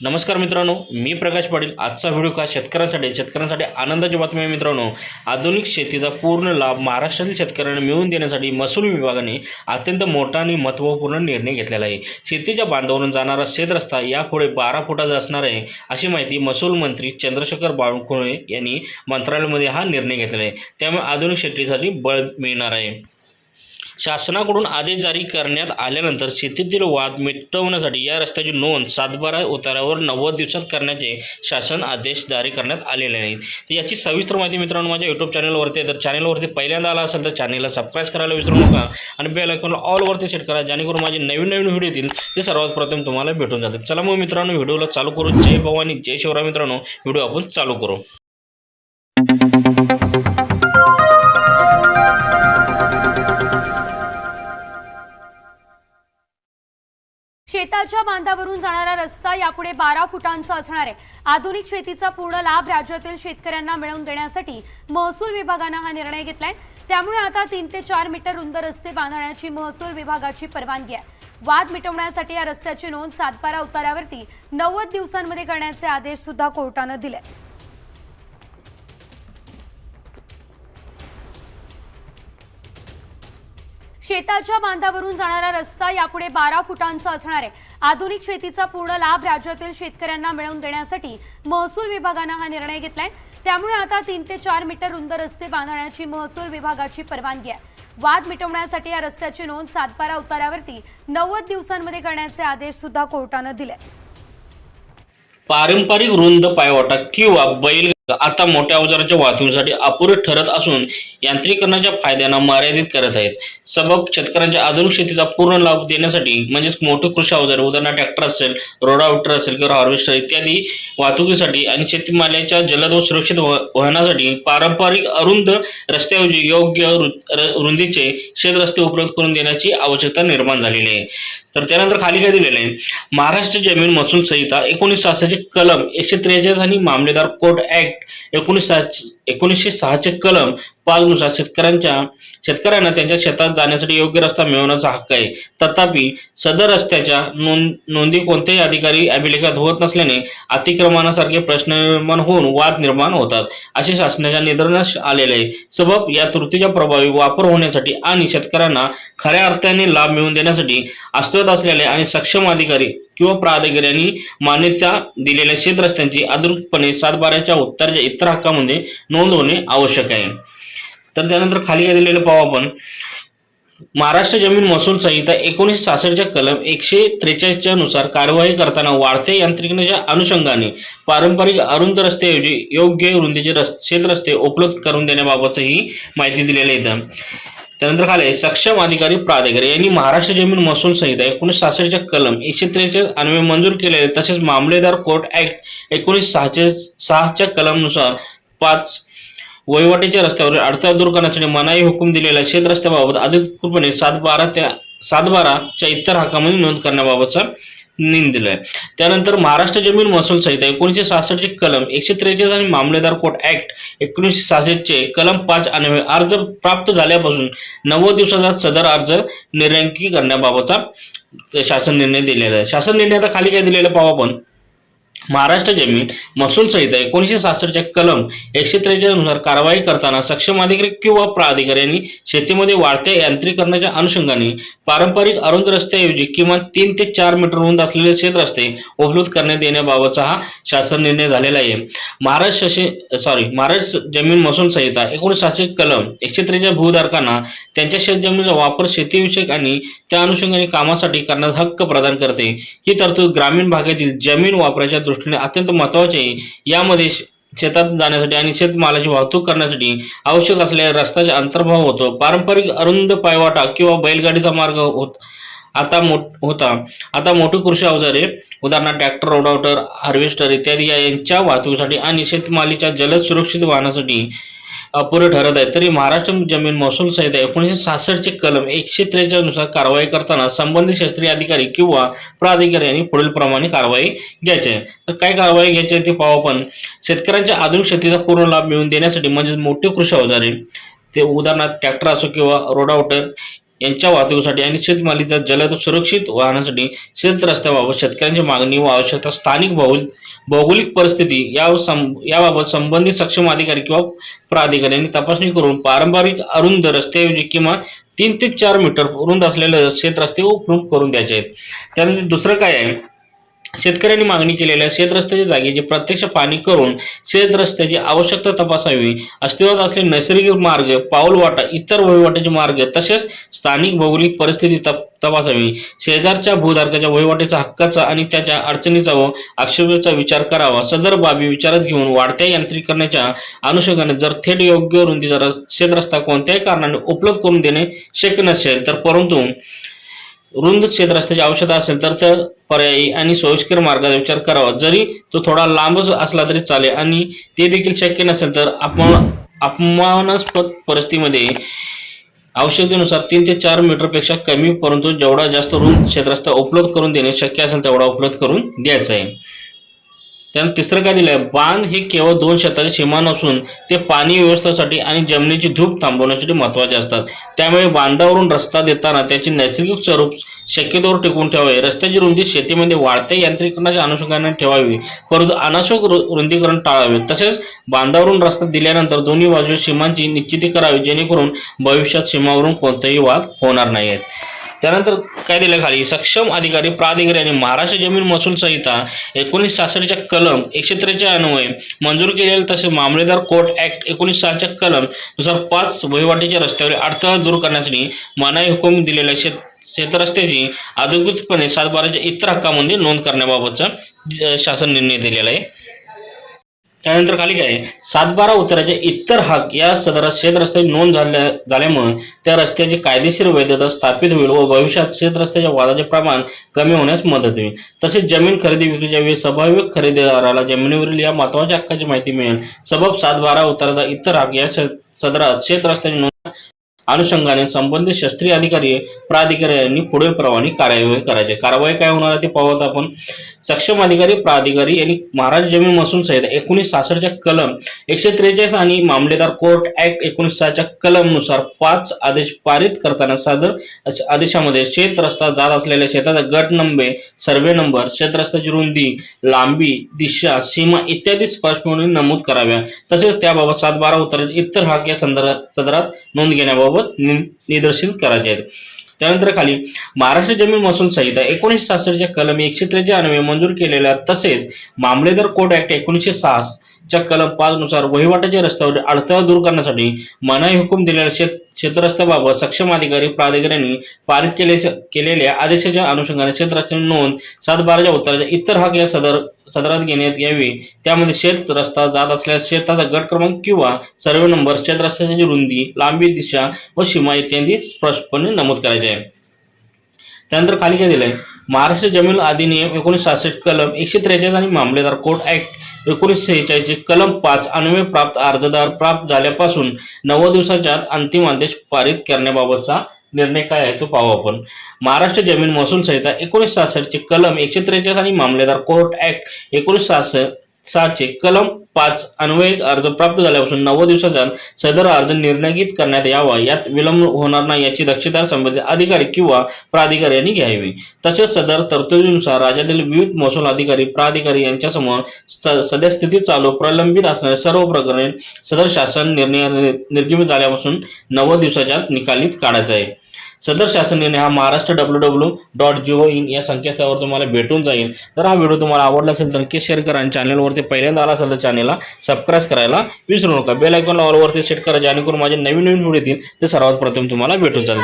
नमस्कार मित्रांनो मी प्रकाश पाटील. आजचा व्हिडिओ का शेतकऱ्यांसाठी? शेतकऱ्यांसाठी आनंदाची बातमी आहे मित्रांनो. आधुनिक शेतीचा पूर्ण लाभ महाराष्ट्रातील शेतकऱ्यांना मिळवून देण्यासाठी महसूल विभागाने अत्यंत मोठा आणि महत्त्वपूर्ण निर्णय घेतलेला आहे. शेतीच्या बांधावरून जाणारा शेतरस्ता यापुढे बारा फुटाचा असणार आहे अशी माहिती महसूल मंत्री चंद्रशेखर बावनकुळे यांनी मंत्रालयामध्ये हा निर्णय घेतला आहे. त्यामुळे आधुनिक शेतीसाठी बळ मिळणार आहे. शासनाकडून आदेश जारी करण्यात आल्यानंतर शेतीतील वाद मिटवण्यासाठी या रस्त्याची नोंद सातबारा उतारावर नव्वद दिवसात करण्याचे शासन आदेश जारी करण्यात आलेले नाहीत तर याची सविस्तर माहिती मित्रांनो माझ्या यूट्यूब चॅनलवरती आहे. तर चॅनलवरती पहिल्यांदा आला असेल तर चॅनलला सबस्क्राईब करायला विसरू नका आणि बेल आयकॉनला ऑलवरती सेट करा जेणेकरून माझे नवीन नवीन व्हिडिओ येतील ते सर्वात प्रथम तुम्हाला भेटून जातील. चला मग मित्रांनो व्हिडिओला चालू करू. जय भवानी जय शिवराय मित्रांनो. व्हिडिओ आपण चालू करू. बांधावरून जाणारा रस्ता यापुढे बारा फुटांचा असणार आहे. आधुनिक शेतीचा पूर्ण लाभ राज्यातील शेतकऱ्यांना मिळवून देण्यासाठी महसूल विभागानं हा निर्णय घेतलाय. त्यामुळे आता तीन ते चार मीटर रुंद रस्ते बांधण्याची महसूल विभागाची परवानगी आहे. वाद मिटवण्यासाठी या रस्त्याची नोंद सातबारा उतारावरती नव्वद दिवसांमध्ये करण्याचे आदेश सुद्धा कोर्टानं दिले शेताच्या बांधावरून जाणारा रस्ता यापुढे बारा फुटांचा असणार आहे. आधुनिक शेतीचा पूर्ण लाभ राज्यातील शेतकऱ्यांना मिळवून देण्यासाठी महसूल विभागानं हा निर्णय घेतलाय. त्यामुळे आता तीन ते चार मीटर रुंद रस्ते बांधण्याची महसूल विभागाची परवानगी आहे. वाद मिटवण्यासाठी या रस्त्याची नोंद सातबारा उतारावरती नव्वद दिवसांमध्ये करण्याचे आदेश सुद्धा कोर्टानं दिले पारंपरिक रुंद पायवाटा किंवा बैल आता मोठ्या अवजाराच्या वाहतुकीसाठी अपुरे ठरत असून यांत्रिकरणाच्या फायद्यांना मर्यादित करत आहेत. सबब शेतकऱ्यांच्या आधुनिक शेतीचा पूर्ण लाभ देण्यासाठी म्हणजेच मोठे कृषी अवजार उदाहरणार्थ ट्रॅक्टर असेल रोडावटर असेल किंवा हार्वेस्टर इत्यादी वाहतुकीसाठी आणि शेतीमालाच्या जलद व सुरक्षित वाहनासाठी पारंपरिक अरुंद रस्त्याऐवजी योग्य रुंदीचे शेत रस्ते उपलब्ध करून देण्याची आवश्यकता निर्माण झालेली आहे. तर त्यानंतर खाली काय दिलेलं आहे? महाराष्ट्र जमीन महसूल संहिता एकोणीसशे सहासष्टचे कलम एकशे त्रेचाळीस आणि मामलेदार कोर्ट ऍक्ट एकोणीस एकोणीसशे सहाचे कलम पाचनुसार शेतकऱ्यांच्या शेतकऱ्यांना त्यांच्या शेतात जाण्यासाठी योग्य रस्ता मिळवण्याचा हक्क आहे. तथापि सदर रस्त्याच्या नोंद नोंदी कोणत्याही अधिकारी अभिलेखात होत नसल्याने अतिक्रमणासारखे प्रश्न निर्माण होऊन वाद निर्माण होतात असे शासनाच्या निदर्शनास आलेले आहे. सबब या त्रुटीचा प्रभावी वापर होण्यासाठी आणि शेतकऱ्यांना खऱ्या अर्थाने लाभ मिळवून देण्यासाठी अस्तित्वात असलेले आणि सक्षम अधिकारी किंवा प्राधिकाऱ्यांनी मान्यता दिलेल्या शेतरस्त्यांची अधिकृतपणे सातबाऱ्याच्या उत्तराच्या इतर हक्कामध्ये नोंद होणे आवश्यक आहे. तर त्यानंतर खाली काय दिलेलं पाहू आपण. महाराष्ट्र जमीन महसूल संहिता एकोणीसशे सहासष्टच्या कलम एकशे त्रेचाळीसच्या नुसार कार्यवाही करताना वाढत्या यांत्रिकतेच्या अनुषंगाने पारंपरिक अरुंद रस्त्याऐवजी योग्य रुंदीचे रस शेतरस्ते उपलब्ध करून देण्याबाबतही माहिती दिलेली आहे त्यानंतर खाली सक्षम अधिकारी प्राधिकारी यांनी महाराष्ट्र जमीन महसूल संहिता एकोणीसशे सहासष्टच्या कलम एकशे त्रेचाळीस अन्वये मंजूर केलेले तसेच मामलेदार कोर्ट ऍक्ट एकोणीसशे सहाशे सहाच्या कलमनुसार पाच वहिवाटीच्या रस्त्यावर अडथळा दूर करण्यासाठी मनाई हुकूम दिलेल्या शेत रस्त्याबाबत अधिकृतपणे सात बारा त्या सात बाराच्या इतर हक्कामध्ये नोंद करण्याबाबतचा निर्णय दिलाय. त्यानंतर महाराष्ट्र जमीन महसूल संहिता एकोणीसशे सहासष्टचे कलम एकशे त्रेचाळीस आणि मामलेदार कोर्ट ऍक्ट एकोणीसशे सहासष्टचे कलम पाच आणि अर्ज प्राप्त झाल्यापासून नव्वद दिवसाचा सदर अर्ज निर्यांकी करण्याबाबतचा शासन निर्णय दिलेला आहे. शासन निर्णय आता खाली काय दिलेलं पाहू आपण. महाराष्ट्र जमीन महसूल संहिता एकोणीसशे सहासष्टच्या कलम एकशे त्रेचाळीसनुसार कारवाई करताना सक्षम अधिकारी किंवा प्राधिकाऱ्यांनी शेतीमध्ये वाढत्या यांत्रिकरणाच्या अनुषंगाने पारंपरिक अरुंद रस्त्याऐवजी किमान तीन ते चार मीटर रुंद असलेले क्षेत्रस्ते उपलब्ध करण्यात येण्याबाबतचा हा शासन निर्णय झालेला आहे. महाराष्ट्र सॉरी महाराष्ट्र जमीन महसूल संहिता एकोणीसशे कलम एकशे त्रेचाळीस भूधारकांना त्यांच्या शेतजमिनीचा वापर शेतीविषयक आणि त्या अनुषंगाने कामासाठी करण्याचा हक्क प्रदान करते. ही तरतूद ग्रामीण भागातील जमीन वापराच्या दृष्टीने अत्यंत महत्वाची आहे. यामध्ये शेतात जाण्यासाठी आणि शेतमालाची वाहतूक करण्यासाठी आवश्यक असलेल्या रस्त्याचा अंतर्भाव होतो. पारंपरिक अरुंद पायवाटा किंवा बैलगाडीचा मार्ग होत आता मोठ होता. आता मोठी कृषी अवजारे उदाहरणार्थ ट्रॅक्टर रोडावटर हार्वेस्टर इत्यादी यांच्या वाहतुकीसाठी आणि शेतमालीच्या जलद सुरक्षित वाहनासाठी अपुरे ठरत आहे. तरी महाराष्ट्र जमीन महसूल संहिता एकोणीसशे सहासष्टचे कलम एकशे त्रेचाळीसनुसार कारवाई करताना संबंधित शास्त्रीय अधिकारी किंवा प्राधिकारी यांनी पुढील प्रमाणे कारवाई घ्यायची आहे. तर काय कारवाई घ्यायची आहे ते पाहू आपण. शेतकऱ्यांच्या आधुनिक शेतीचा पूर्ण लाभ मिळवून देण्यासाठी म्हणजे मोठे कृषी अवजारे ते उदाहरणार्थ ट्रॅक्टर असो किंवा रोडावटर यांच्या वाहतुकीसाठी आणि शेतमालीचा जलद सुरक्षित वाहनासाठी शेत रस्त्याबाबत शेतकऱ्यांची मागणी व आवश्यकता स्थानिक भौगोल भौगोलिक परिस्थिती या सं याबाबत संबंधित सक्षम अधिकारी किंवा प्राधिकाऱ्यांनी तपासणी करून पारंपरिक अरुंद रस्त्याऐवजी किंवा तीन ते चार मीटर रुंद असलेले शेत रस्ते उपलब्ध करून द्यायचे आहेत. त्यानंतर दुसरं काय आहे? शेतकऱ्यांनी मागणी केलेल्या शेतरस्त्याच्या जागेची प्रत्यक्ष पाणी करून शेतरस्त्याची आवश्यकता तपासावी. अस्तित्वात असलेले नैसर्गिक मार्ग पाऊलवाटा इतर वहिवाटाचे मार्ग तसेच स्थानिक भौगोलिक परिस्थिती तप तपासावी. शेजारच्या भूधारकाच्या वहिवाटीचा हक्काचा आणि त्याच्या अडचणीचा व आक्षेपाचा विचार करावा. सदर बाबी विचारात घेऊन वाढत्या यांत्रिकरणाच्या अनुषंगाने जर थेट योग्य रुंदीचा शेतरस्ता कोणत्याही कारणाने उपलब्ध करून देणे शक्य नसेल तर परंतु रुंद क्षेत्रस्ताची आवश्यकता असेल तर त्या पर्यायी आणि सोयीस्कर मार्गाचा विचार करावा. जरी तो थोडा लांबच असला तरी चालेल आणि ते देखील शक्य नसेल तर आपण अपमानास्पद परिस्थितीमध्ये आवश्यकतेनुसार तीन ते चार मीटरपेक्षा कमी परंतु जेवढा जास्त रुंद क्षेत्रस्थ उपलब्ध करून देणे शक्य असेल तेवढा उपलब्ध करून द्यायचा आहे. त्यानंतर तिसरं काय दिलंय? बांध हे केवळ दोन शेताचे सीमा नसून ते पाणी व्यवस्थेसाठी आणि जमिनीची धूप थांबवण्यासाठी महत्त्वाचे असतात. त्यामुळे बांधावरून रस्ता देताना त्याचे नैसर्गिक स्वरूप शक्यतोवर टिकवून ठेवावे. रस्त्याची रुंदी शेतीमध्ये वाढत्या यांत्रिकरणाच्या अनुषंगाने ठेवावी परंतु अनाशोक रुंदीकरण टाळावे. तसेच बांधावरून रस्ता दिल्यानंतर दोन्ही बाजू सीमांची निश्चिती करावी जेणेकरून भविष्यात सीमावरून कोणताही वाद होणार नाहीत त्यानंतर काय दिलं खाली? सक्षम अधिकारी प्राधिकारी आणि महाराष्ट्र जमीन महसूल संहिता एकोणीस सहासष्टच्या कलम एकशे त्रेच्या अन्वये मंजूर केलेले तसेच मामलेदार कोर्ट ऍक्ट एकोणीस सहाच्या कलमनुसार पाच वहिवाटीच्या रस्त्यावर अडथळा दूर करण्यासाठी मनाई हुकूम दिलेल्या शेत शेतरस्त्याची अधिकृतपणे सातबाराच्या इतर हक्कामध्ये नोंद करण्याबाबतचा शासन निर्णय दिलेला आहे. त्यानंतर खाली काय सातबारा उताराचे इतर हक या सदर शेतरस्त्याची नोंद झाल्या झाल्यामुळे त्या रस्त्याची कायदेशीर वैधता स्थापित होईल व भविष्यात शेत रस्त्याच्या वादाचे प्रमाण कमी होण्यास मदत होईल. तसेच जमीन खरेदी विक्रीच्या वेळी स्वाभाविक खरेदीदाराला जमिनीवरील या महत्त्वाच्या हक्काची माहिती मिळेल. सबब सातबारा उताराचा इतर हक या सदरात शेतरस्त्याची नोंद अनुषंगाने संबंधित शास्त्रीय अधिकारी प्राधिकारी यांनी पुढील प्रमाणे कार्यवाही करायची. कारवाई काय होणार आहे ते पाहत आपण. सक्षम अधिकारी प्राधिकारी यांनी महाराष्ट्र जमीन महसूल संहिता एकोणीस सहासष्टच्या कलम एकशे त्रेचाळीस आणि मामलेदार कोर्ट ऍक्ट एकोणीस सहाच्या कलमनुसार पाच आदेश पारित करताना सादर आदेशामध्ये शेत रस्ता जात असलेल्या शेताचा गट नंबर सर्वे नंबर शेतरस्त्याची रुंदी लांबी दिशा सीमा इत्यादी स्पष्टपणे नमूद कराव्या. तसेच त्याबाबत सात बारा उत्तर इतर हक या संदर्भात सदरात नोंद घेण्याबाबत नि- निदर्शित करायचे आहेत. त्यानंतर खाली महाराष्ट्र जमीन महसूल संहिता एकोणीसशे सहासष्टच्या कलम एकशे त्रेच्या मंजूर केलेल्या तसेच मामलेदार कोर्ट ऍक्ट एकोणीसशे सहा च्या कलम पाच नुसार वहिवाटाच्या रस्त्यावर अडथळा दूर करण्यासाठी मनाई हुकूम दिलेल्या शेत क्षेत्रस्त्याबाबत सक्षम अधिकारी प्राधिकाऱ्यांनी पारित केले केलेल्या आदेशाच्या अनुषंगाने क्षेत्रस्त्याची नोंद सात बाराच्या उत्तराच्या इतर हक या सदर सदरात घेण्यात यावी. त्यामध्ये शेत रस्ता जात असल्यास शेताचा गट क्रमांक किंवा सर्वे नंबर शेत रुंदी लांबी दिशा व सीमा इत्यादी स्पष्टपणे नमूद करायचे आहे. त्यानंतर खाली काय दिलंय? महाराष्ट्र जमीन अधिनियम एकोणीसशे सहासष्ट कलम एकशे त्रेचाळीस आणि मामलेदार कोर्ट ऍक्ट एकोणीसशे सेहेचाळीसचे कलम पाच अन्वय प्राप्त अर्जदार प्राप्त झाल्यापासून नव्वद दिवसाच्या आत अंतिम आदेश पारित करण्याबाबतचा निर्णय काय आहे तो पाहू आपण. महाराष्ट्र जमीन महसूल संहिता एकोणीसशे सहासष्टचे कलम एकशे त्रेचाळीस आणि मामलेदार कोर्ट ऍक्ट एकोणीसशे सहासष्ट सातचे कलम पाच अन्वयिक अर्ज प्राप्त झाल्यापासून नव्वद दिवसाच्या सदर अर्ज निर्णयित करण्यात यावा यात विलंब होणार नाही याची दक्षता संबंधित अधिकारी किंवा प्राधिकारी यांनी घ्यावी. तसेच सदर तरतुदीनुसार राज्यातील विविध महसूल अधिकारी प्राधिकारी यांच्यासमोर स- सध्या स्थितीत चालू प्रलंबित असणारे सर्व प्रकरणे सदर शासन निर्णय निर्गमित झाल्यापासून नव्वद दिवसाच्या निकालीत काढायचा आहे. सदर शासन निर्णय हा Maharashtra W W dot Jio in या संकेतस्थळावर तुम्हाला भेटून जाईल. तर हा व्हिडिओ तुम्हाला आवडला असेल तर नक्कीच शेअर करा आणि चॅनलवरती पहिल्यांदा आला असेल तर चॅनलला सबस्क्राईब करायला विसरू नका. बेल आयकॉनला ऑलवरती सेट करा जेणेकरून माझे नवीन नवीन व्हिडिओ येतील ते सर्वात प्रथम तुम्हाला भेटून जाईल